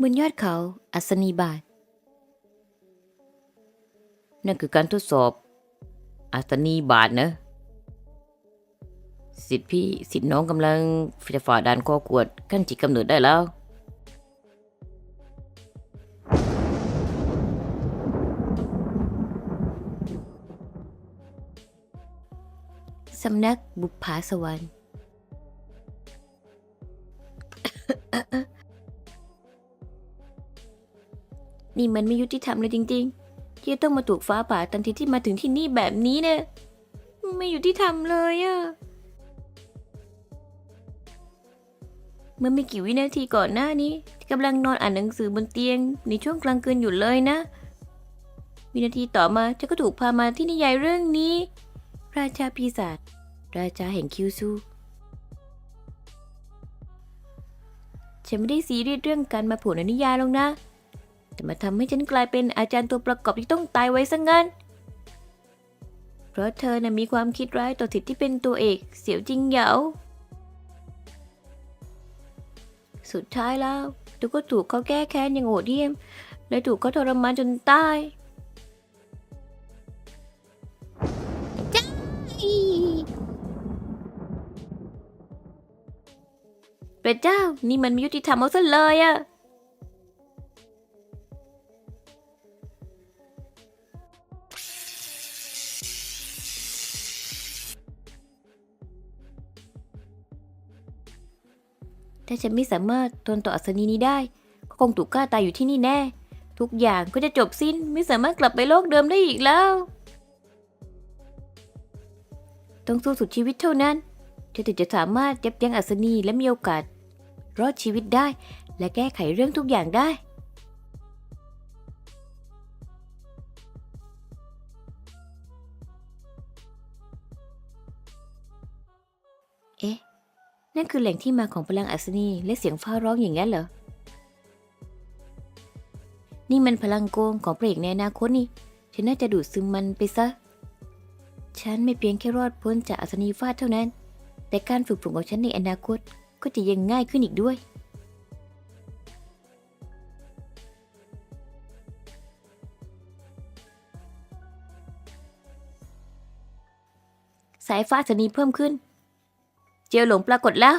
บนยอดเขาอัศนีบาท นั่นคือการทดสอบ อัศนีบาทนะสิทธิพี่สิทธิน้องกำลังจะฝ่าด่านคอกวดขั้นจิตกำเนิดได้แล้ว สำนักบุปผาสวรรค์ นี่มันไม่ยุติธรรมเลยจริง ๆ ที่จะต้องมาถูกฟ้าผ่าทันทีที่มาถึงที่นี่แบบนี้เนี่ยไม่ยุติธรรมเลยอะเมื่อไม่กี่วินาทีก่อนหน้านี้ที่กำลังนอนอ่านหนังสือบนเตียง ในช่วงกลางคืนอยู่เลยนะ วินาทีต่อมาฉันก็ถูกพามาที่นิยายเรื่องนี้ ราชาปีศาจราชาแห่งคิวซูฉันไม่ได้ซีเรียสเรื่องการมาผล่ในนิยายหรอกนะ แต่มาทำให้ฉันกลายเป็นอาจารย์ตัวประกอบที่ต้องตายไว้ซะงั้น เพราะเธอนะ่ะมีความคิดร้ายต่อสิทธิ์ที่เป็นตัวเอก เสียวจริงเหยาสุดท้ายแล้วตูก็ถูกเขาแก้แค้นอย่างโหดเหี้ยม และถูกเขาทรมานจนตายพระเจ้านี่มันไม่ยุติธรรมเอาซะเลยอะ ถ้าฉันไม่สามารถทนต่ออัศนีนี้ได้ ก็คงถูกฆ่าตายอยู่ที่นี่แน่ ทุกอย่างก็จะจบสิ้นไม่สามารถกลับไปโลกเดิมได้อีกแล้ว ต้องสู้สุดชีวิตเท่านั้นเธอถึงจะสามารถยับยั้งอัศนีและมีโอกาส รอดชีวิตได้ และแก้ไขเรื่องทุกอย่างได้ นั่นคือแหล่งที่มาของพลังอัศนีและเสียงฟ้าร้องอย่างนั้นเหรอ นี่มันพลังโกงของพระเอกในอนาคตนี่ ฉันน่าจะดูดซึมมันไปซะ ฉันไม่เพียงแค่รอดพ้นจากอัศนีฟาดเท่านั้น แต่การฝึกฝนของฉันในอนาคตก็จะยังง่ายขึ้นอีกด้วยสายฟ้าอัศนีเพิ่มขึ้น เจลหลงปรากฏแล้ว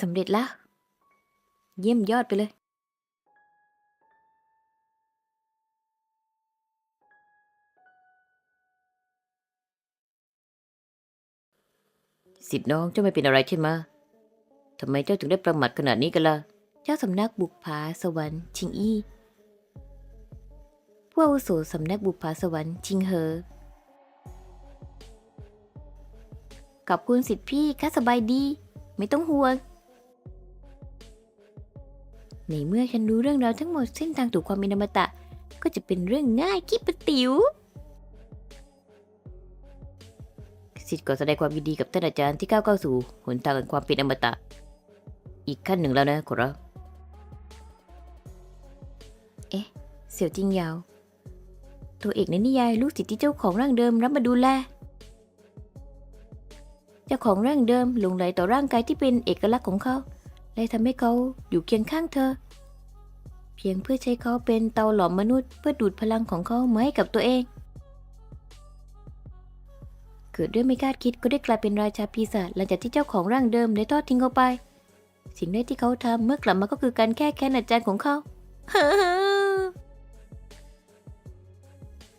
สำเร็จแล้ว เยี่ยมยอดไปเลยสิทธิ์น้องเจ้าไม่เป็นอะไรใช่ไหมทำไมเจ้าถึงได้ประมาทขนาดนี้กันล่ะ เจ้าสำนักบุกผาสวรรค์ชิงอี้ ผู้อาวุโสสำนักบุกผาสวรรค์ชิงเหอขอบคุณสิทธิ์พี่ข้าสบายดี ไม่ต้องห่วง ในเมื่อฉันรู้เรื่องราวทั้งหมดเส้นทางถูกความเป็นอมตะ ก็จะเป็นเรื่องง่ายกิ๊บปะติ๋วสิทธิ์ก็แสดงความยินดีกับท่านอาจารย์ที่ก้าวเข้าสู่หนทางแห่งความเป็นอมตะ อีกขั้นหนึ่งแล้วนะขอรับเอ๊ะ เสี่ยวจิงยาว ตัวเอกในนิยายลูกศิษย์ที่เจ้าของร่างเดิมรับมาดูแล เจ้าของร่างเดิมหลงไหลต่อร่างกายที่เป็นเอกลักษณ์ของเขาเลยทำให้เขาอยู่เคียงข้างเธอ เพียงเพื่อใช้เขาเป็นเตาหลอมมนุษย์เพื่อดูดพลังของเขามาให้กับตัวเอง เกิดเรื่องไม่คาดคิดก็ได้กลายเป็นราชาปีศาจหลังจากที่เจ้าของร่างเดิมได้ทอดทิ้งเขาไป สิ่งแรกที่เขาทำเมื่อกลับมาก็คือการแก้แค้นอาจารย์ของเขา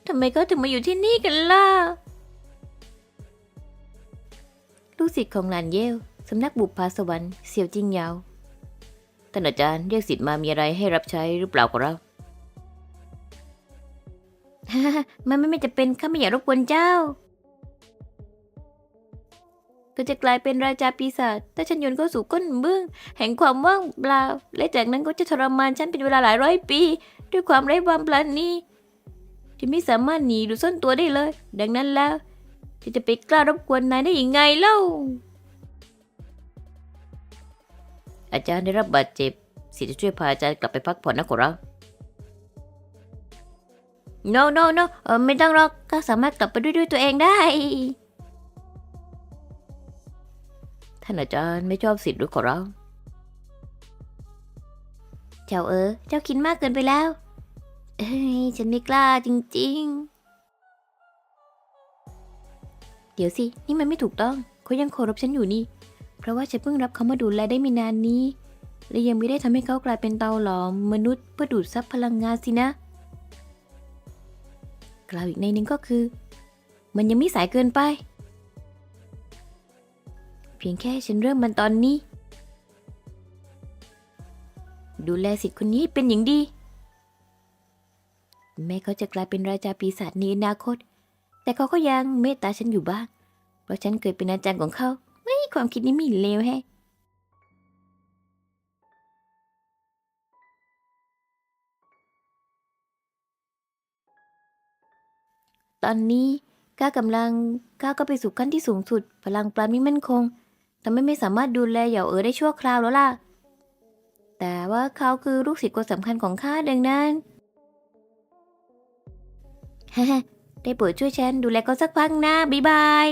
ทำไมเขาถึงมาอยู่ที่นี่กันล่ะ ลูกศิษย์ของหลานเยวสำนักบุปผาสวรรค์เสี่ยวจิงยาว ท่านอาจารย์เรียกศิษย์มามีอะไรให้รับใช้หรือเปล่าขอรับมันไม่ไม่จะเป็นข้าไม่อยากรบกวนเจ้าก็จะกลายเป็นราชาปีศาจถ้าฉันโยนเข้าสู่ก้นเบื้อง แห่งความว่างเปล่า และจากนั้นก็จะทรมานฉันเป็นเวลาหลายร้อยปี ด้วยความไร้ความปราณี ที่ไม่สามารถหนีหรือซ่อนตัวได้เลย ดังนั้นแล้วที่จะไปกล้ารบกวนนายได้ยังไงเล่า อาจารย์ได้รับบาดเจ็บสิทธิ์จะช่วยพาอาจารย์กลับไปพักผ่อนนะขอรับ no no no เออไม่ต้องหรอกก็สามารถกลับไปด้วยด้วยตัวเองได้ ท่านอาจารย์ไม่ชอบสิทธิ์หรือขอรับเจ้าเออ เจ้าคิดมากเกินไปแล้ว เอ้ยฉันไม่กล้าจริง ๆ เดี๋ยวสิ นี่มันไม่ถูกต้องเขายังเคารพฉันอยู่นี่ เพราะว่าฉันเพิ่งรับเขามาดูแลได้ไม่นานนี้ และยังไม่ได้ทำให้เขากลายเป็นเตาหลอมมนุษย์เพื่อดูดซับพลังงานสินะ กล่าวอีกในหนึ่งก็คือ มันยังไม่สายเกินไป เพียงแค่ฉันเริ่มมันตอนนี้ ดูแลสิทธิ์คนนี้ให้เป็นอย่างดี แม้เขาจะกลายเป็นราชาปีศาจในอนาคต แต่เขาก็ยังเมตตาฉันอยู่บ้าง เพราะฉันเคยเป็นอาจารย์ของเขาไม่ความคิดนี้มีเลวแฮะตอนนี้ก้ากำลังก้าก็ไปสู่ขั้นที่สูงสุด พลังปราณไม่มั่นคงทำให้ไม่สามารถดูแลเหยาเอ๋อได้ชั่วคราวแล้วล่ะ แต่ว่าเขาคือลูกศิษย์คนสำคัญของข้าดังนั้น ได้โปรดช่วยฉันดูแลเขาสักพักนะบ๊ายบาย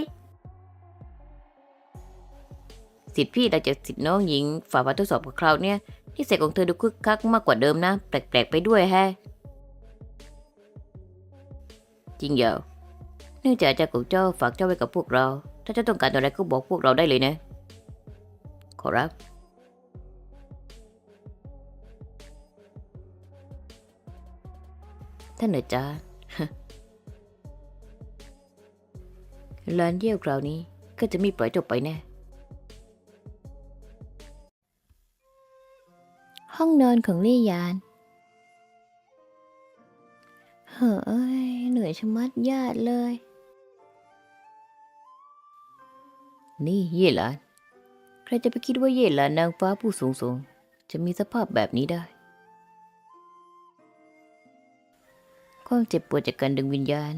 สิทธิ์พี่แต่จากสิทธิ์น้องหญิงฝ่าบาททดสอบกับคราวเนี่ยที่เสกของเธอดูคึกคักมากกว่าเดิมนะ แปลกๆไปด้วยแฮะ จริงเหรอเนื่องจากอาจารย์ของเจ้าฝากเจ้าไว้กับพวกเรา ถ้าเจ้าต้องการอะไรก็บอกพวกเราได้เลยนะ ขอรับท่านอาจารย์ ลานเยี่ยวคราวนี้ก็จะไม่ปล่อยเจบไปแน่ ห้องนอนของลี่ยาน เฮ้ย เหนื่อยชะมัดญาติเลย นี่เย่หลาน ใครจะไปคิดว่าเย่หลานนางฟ้าผู้สูงส่งจะมีสภาพแบบนี้ได้ ความเจ็บปวดจากการดึงวิญญาณ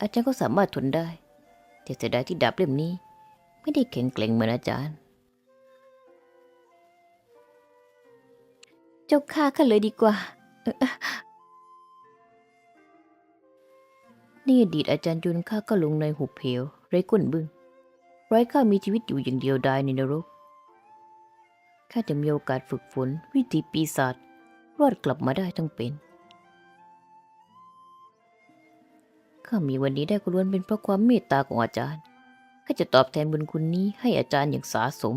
อาจารย์ก็สามารถทนได้ แต่เสียดายที่ดาบเล่มนี้ ไม่ได้แข็งแกร่งเหมือนอาจารย์ เจ้าข้าข้าเลยดีกว่า นี่อดีตอาจารย์จุนข้าก็ลงในหุบเหวไร้ก้นบึ้งไร้ข้ามีชีวิตอยู่อย่างเดียวดายในนรกข้าจะมีโอกาสฝึกฝนวิธีปีศาจรอดกลับมาได้ทั้งเป็น ข้ามีวันนี้ได้ก็ล้วนเป็นเพราะความเมตตาของอาจารย์ข้าจะตอบแทนบุญคุณนี้ให้อาจารย์อย่างสาสม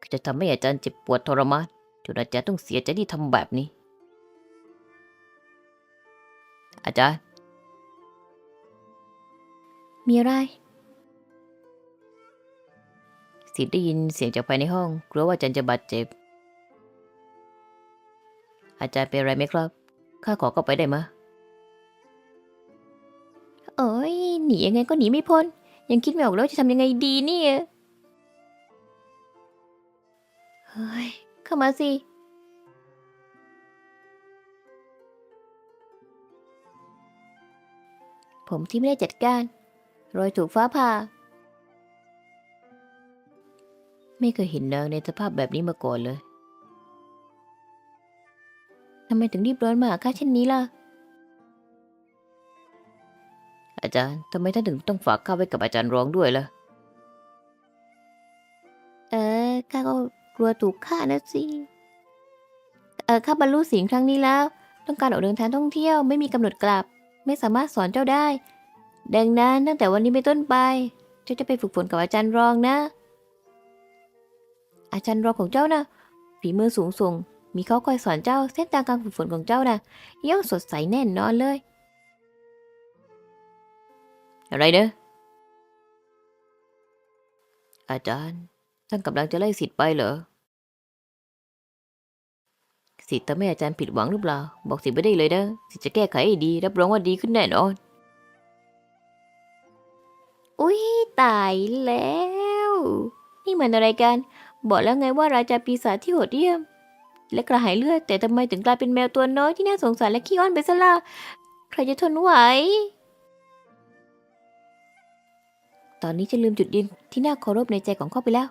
ข้าจะทำให้อาจารย์เจ็บปวดทรมานจนอาจารย์ต้องเสียใจที่ทำแบบนี้ อาจารย์ มีอะไรสิทธิ์ได้ยินเสียงจากภายในห้อง กลัวว่าอาจารย์จะบาดเจ็บ อาจารย์เป็นอะไรไหมครับ ข้าขอเข้าไปได้ไหมะโอ้ยหนียังไงก็หนีไม่พ้น ยังคิดไม่ออกแล้วจะทำยังไงดีเนี่ย เฮ้ย เข้ามาสิ ผมที่ไม่ได้จัดการ รอยถูกฟ้าผ่า ไม่เคยเห็นนางในสภาพแบบนี้มาก่อนเลย ทำไมถึงรีบร้อนมาหาข้าเช่นนี้ล่ะ อาจารย์ทำไมท่านถึงต้องฝากข้าไว้กับอาจารย์ร้องด้วยล่ะ เออข้าก็กลัวถูกฆ่านะสิ เออข้าบรรลุสิ่งครั้งนี้แล้ว ต้องการออกเดินทางท่องเที่ยวไม่มีกำหนดกลับ ไม่สามารถสอนเจ้าได้ ดังนั้นตั้งแต่วันนี้เป็นต้นไป เจ้าจะไปฝึกฝนกับอาจารย์รองนะ อาจารย์รองของเจ้านะฝีมือสูงส่ง มีเขาคอยสอนเจ้าเส้นทางการฝึกฝนของเจ้านะย่อมสดใสแน่นอนเลย อะไรเนอะอาจารย์ ท่านกำลังจะไล่สิทธิ์ไปเหรอ สิทธิ์ทำให้อาจารย์ผิดหวังหรือเปล่า บอกสิทธิ์ไม่ได้เลยนะสิทธิ์จะแก้ไขให้ดี รับรองว่าดีขึ้นแน่นอน อุ้ยตายแล้ว นี่มันอะไรกัน บอกแล้วไงว่าราชาปีศาจที่โหดเยี่ยม และกระหายเลือด แต่ทำไมถึงกลายเป็นแมวตัวน้อยที่น่าสงสารและขี้อ้อนไปซะล่ะใครจะทนไหว ตอนนี้จะลืมจุดยืนที่น่าเคารพในใจของเขาไปแล้ว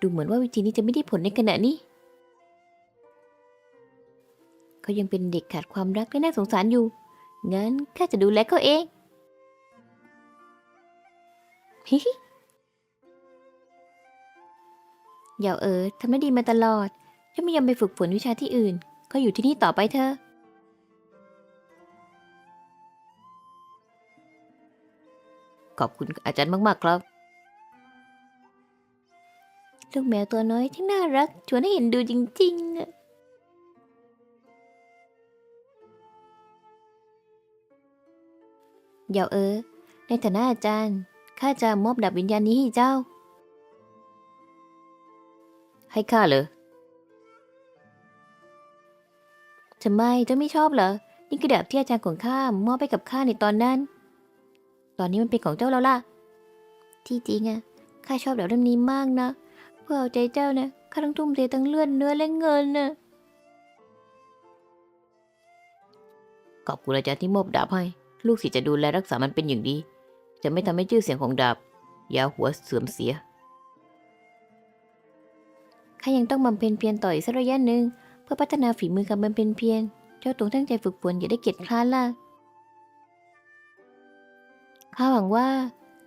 ดูเหมือนว่าวิธีนี้จะไม่ได้ผลในขณะนี้เขายังเป็นเด็กขาดความรักและน่าสงสารอยู่ งั้นข้าจะดูแลเขาเองฮิฮิอย่าเออทำได้ดีมาตลอด ฉันไม่ยอมไปฝึกฝนวิชาที่อื่น ก็อยู่ที่นี่ต่อไปเถอะ ขอบคุณอาจารย์มาก ๆ ครับ ลูกแมวตัวน้อยที่น่ารัก ชวนให้เห็นดูจริง ๆ เดี๋ยวเออ ในฐานะอาจารย์ ข้าจะมอบดาบวิญญาณนี้ให้เจ้า ให้ข้าเหรอ ทำไมเจ้าไม่ชอบเหรอ นี่คือดาบที่อาจารย์ของข้ามอบให้กับข้าในตอนนั้น ตอนนี้มันเป็นของเจ้าแล้วล่ะ ที่จริงอะข้าชอบดาบเล่มนี้มากนะ เพื่อเอาใจเจ้านะ ข้าต้องทุ่มเททั้งเลือดเนื้อและเงินนะขอบคุณอาจารย์ที่มอบดาบให้ ลูกศิษย์จะดูแลรักษามันเป็นอย่างดี จะไม่ทำให้ชื่อเสียงของดาบยาหัวเสื่อมเสีย ข้ายังต้องบำเพ็ญเพียรต่ออีกสักระยะหนึ่ง เพื่อพัฒนาฝีมือการบำเพ็ญเพียรเจ้าต้องตั้งใจฝึกฝนอย่าได้เกียจคร้านล่ะข้าหวังว่า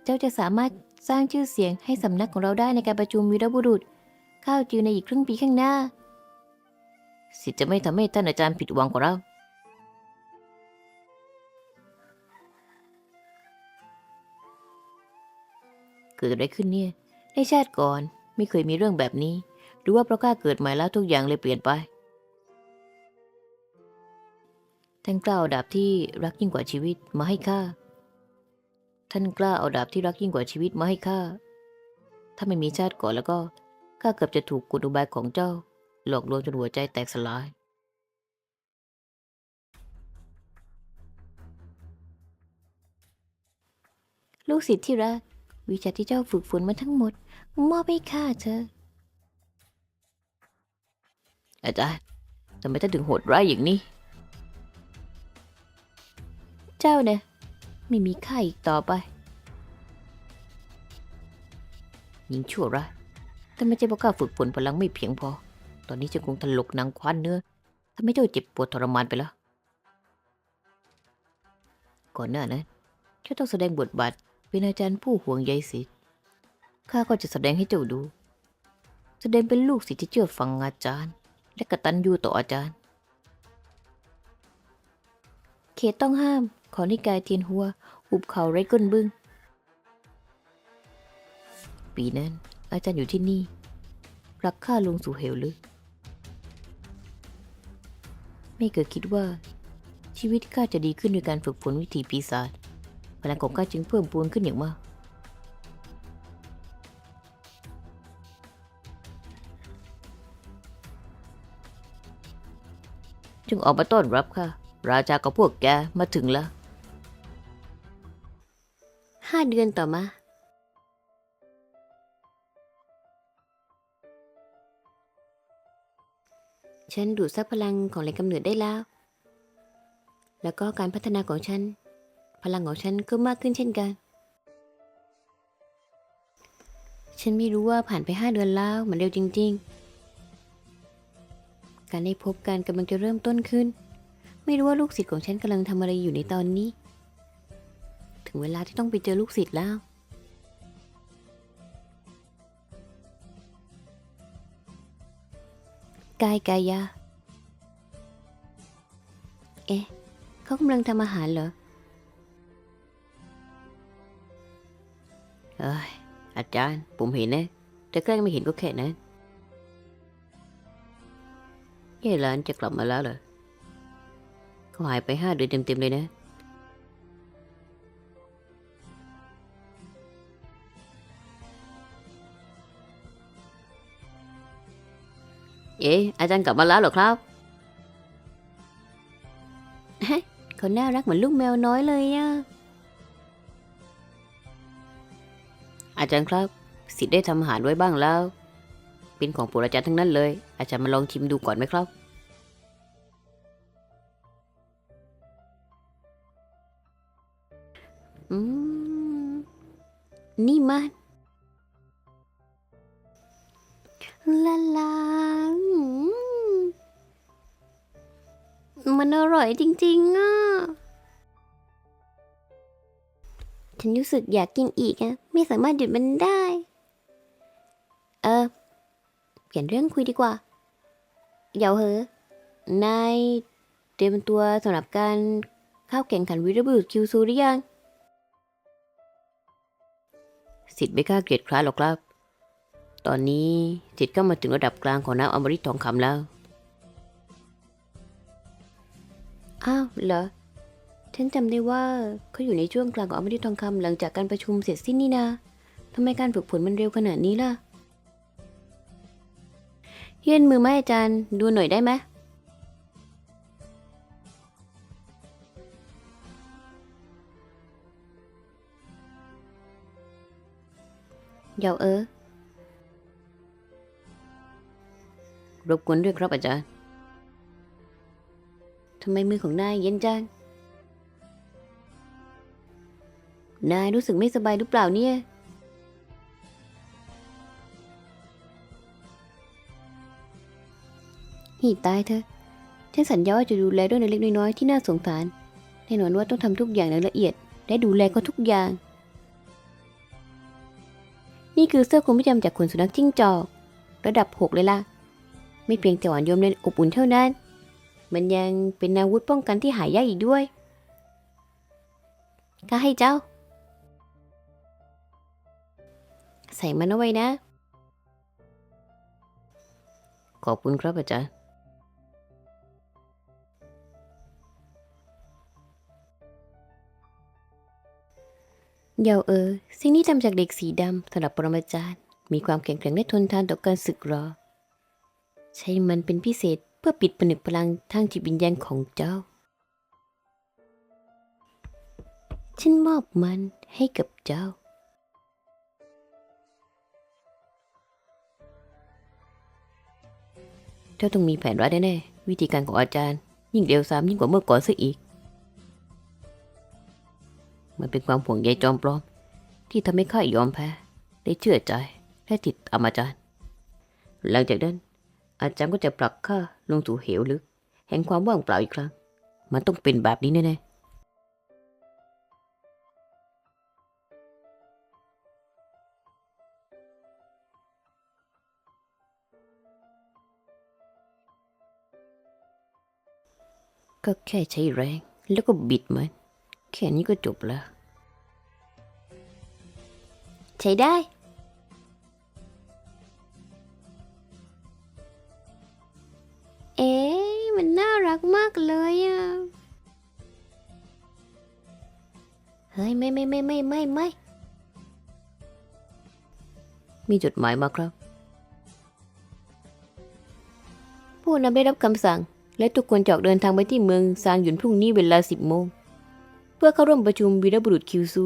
เจ้าจะสามารถสร้างชื่อเสียงให้สำนักของเราได้ในการประชุมวีรบุรุษ ข้าวจือในอีกครึ่งปีข้างหน้า สิทธิ์จะไม่ทำให้ท่านอาจารย์ผิดหวังของเรา เกิดอะไรขึ้นเนี่ยในชาติก่อนไม่เคยมีเรื่องแบบนี้ หรือว่าเพราะข้าเกิดใหม่แล้วทุกอย่างเลยเปลี่ยนไป ท่านกล้าเอาดาบที่รักยิ่งกว่าชีวิตมาให้ข้า ท่านกล้าเอาดาบที่รักยิ่งกว่าชีวิตมาให้ข้า ถ้าไม่มีชาติก่อนแล้วก็ข้าเกือบจะถูกกลอุบายของเจ้า หลอกลวงจนหัวใจแตกสลาย ลูกศิษย์ที่รัก วิชาที่เจ้าฝึกฝนมาทั้งหมด มอบให้ข้าเธอ อาจารย์ทำไมท่านถึงโหดร้ายอย่างนี้ เจ้าเนี่ยไม่มีค่าอีกต่อไปยิงชั่วร้ายแต่ไม่ใช่เพราะข้าฝึกฝนพลังไม่เพียงพอ ตอนนี้ฉันคงถลกนังคว้านเนื้อทำให้เจ้าเจ็บปวดทรมานไปแล้ว ก่อนหน้านั้นเจ้าต้องแสดงบทบาทเป็นอาจารย์ผู้ห่วงใยศิษย์ข้าก็จะแสดงให้เจ้าดู แสดงเป็นลูกศิษย์ที่เชื่อฟังอาจารย์ และกระตัญญูต่ออาจารย์ เขตต้องห้าม ขอนิกายเทียนหัวหุบเขาไร้ก้นบึ้ง ปีนั้น อาจารย์อยู่ที่นี่ รักข้าลงสู่เหวลึก ไม่เคยคิดว่า ชีวิตข้าจะดีขึ้นด้วยการฝึกฝนวิธีปีศาจพลังของข้าจึงเพิ่มพูนขึ้นอย่างมากจึงออกมาต้อนรับค่ะ ราชากับพวกแกมาถึงแล้ว ห้าเดือนต่อมาฉันดูดซับพลังของแหล่งกำเนิดได้แล้ว แล้วก็การพัฒนาของฉัน พลังของฉันก็มากขึ้นเช่นกัน ฉันไม่รู้ว่าผ่านไปห้าเดือนแล้ว มันเร็วจริง ๆ การได้พบกันกำลังจะเริ่มต้นขึ้น ไม่รู้ว่าลูกศิษย์ของฉันกำลังทำอะไรอยู่ในตอนนี้ ถึงเวลาที่ต้องไปเจอลูกศิษย์แล้ว กายกายาเอ๊ะ เขากำลังทำอาหารเหรอ เอ้ย อาจารย์ ผมเห็นนะ แต่แกล้งไม่เห็นก็แค่นั้นเย่หลานจะกลับมาแล้วเหรอเขาหายไปห้าเดือนเต็มๆเลยนะ เอ๊ะอาจารย์กลับมาแล้วเหรอครับเขาน่ารักเหมือนลูกแมวน้อยเลยอะอาจารย์ครับ สิทธิ์ได้ทำอาหารไว้บ้างแล้ว เป็นของปรดอาจารย์ทั้งนั้นเลย อาจารย์มาลองชิมดูก่อนไหมครับ อืม นี่มัน ลาลาอืมร่อยจริง ๆอะ ฉันรู้สึกอยากกินอีกอะไม่สามารถหยุดมันได้ เออ เปลี่ยนเรื่องคุยดีกว่า เดี๋ยวเหอะนายเตรียมตัวสำหรับการเข้าแข่งขันวีรบุรุษคิวซูหรือยัง สิทธิ์ไม่กล้าเกลียดคร้าหรอกครับ ตอนนี้สิทธิ์ก็มาถึงระดับกลางของน้ำอมฤตทองคำแล้ว อ้าวเหรอ ฉันจำได้ว่าเขาอยู่ในช่วงกลางของอมฤตทองคำหลังจากการประชุมเสร็จสิ้นนี่นาทำไมการฝึกฝนมันเร็วขนาดนี้ล่ะ เยื่นมือมาให้อาจารย์ดูหน่อยได้ไหมเดี๋ยวเออ รบกวนด้วยครับอาจารย์ทำไมมือของนายเย็นจัง นายรู้สึกไม่สบายหรือเปล่าเนี่ย หีตายเธอ ฉันสัญญาว่าจะดูแลด้วยในเล็กน้อยที่น่าสงสาร แน่นอนว่าต้องทำทุกอย่างอย่างละเอียด และดูแลเขาทุกอย่าง นี่คือเสื้อคลุมประจำจากขนสุนัขจิ้งจอก ระดับ 6 เลยล่ะ ไม่เพียงแต่หวานโยมในอบอุ่นเท่านั้น มันยังเป็นอาวุธป้องกันที่หายากอีกด้วยก็ให้เจ้า ใส่มันเอาไว้นะ ขอบคุณครับอาจารย์เยาเออ สิ่งนี้ทำจากเด็กสีดำสำหรับปรมาจารย์ มีความแข็งแกร่งและทนทานต่อการสึกหรอ ใช้มันเป็นพิเศษเพื่อปิดผนึกพลังทางจิตวิญญาณของเจ้า ฉันมอบมันให้กับเจ้า เจ้าต้องมีแผนไว้แน่ๆวิธีการของอาจารย์ ยิ่งเร็วซ้ำยิ่งกว่าเมื่อก่อนซะอีก มันเป็นความห่วงใยจอมปลอม ที่ทำให้ข้ายอมแพ้ ได้เชื่อใจและติดตามอาจารย์ หลังจากนั้น อาจารย์ก็จะผลักข้าลงสู่เหวลึก แห่งความว่างเปล่าอีกครั้ง มันต้องเป็นแบบนี้แน่ๆ ก็แค่ใช้แรง แล้วก็บิดมันแค่นี้ก็จบแล้ว ใช้ได้ เอ๊ะมันน่ารักมากเลยอะ เฮ้ยไม่ไม่ไม่ไม่ไม่ไม่ มีจดหมายมาครับ ผู้นำได้รับคำสั่ง และทุกคนจะออกเดินทางไปที่เมืองซางหยุนพรุ่งนี้เวลา10โมง เพื่อเข้าร่วมประชุมวีรบุรุษคิวซู